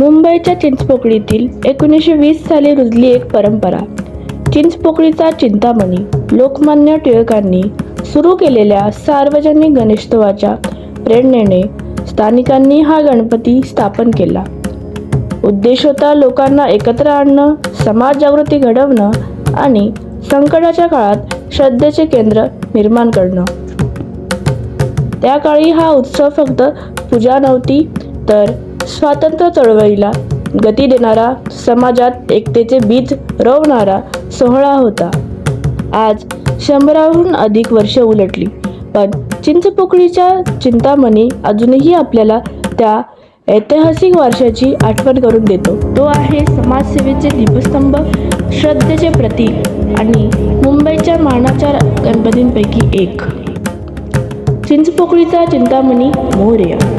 मुंबईच्या चिंचपोकळीतील एकोणीसशे वीस साली रुजली एक परंपरा. चिंचपोकळीचा चिंतामणी लोकमान्य टिळकांनी सुरू केलेल्या सार्वजनिक गणेशोत्सवाच्या प्रेरणेने स्थानिकांनी हा गणपती स्थापन केला. उद्देश होता लोकांना एकत्र आणणं समाज जागृती घडवणं आणि संकटाच्या काळात श्रद्धेचे केंद्र निर्माण करणं. त्या काळी हा उत्सव फक्त पूजा नव्हती तर स्वातंत्र्य चळवळीला गती देणारा समाजात एकतेचे बीज रोवणारा सोहळा होता. आज शंभराहून अधिक वर्ष उलटली पण चिंचपोकळीच्या चिंतामणी अजूनही आपल्याला त्या ऐतिहासिक वारशाची आठवण करून देतो. तो आहे समाजसेवेचे दीपस्तंभ श्रद्धेचे प्रतीक आणि मुंबईच्या मानाच्या गणपतींपैकी एक. चिंचपोकळीचा चिंतामणी मोर्या.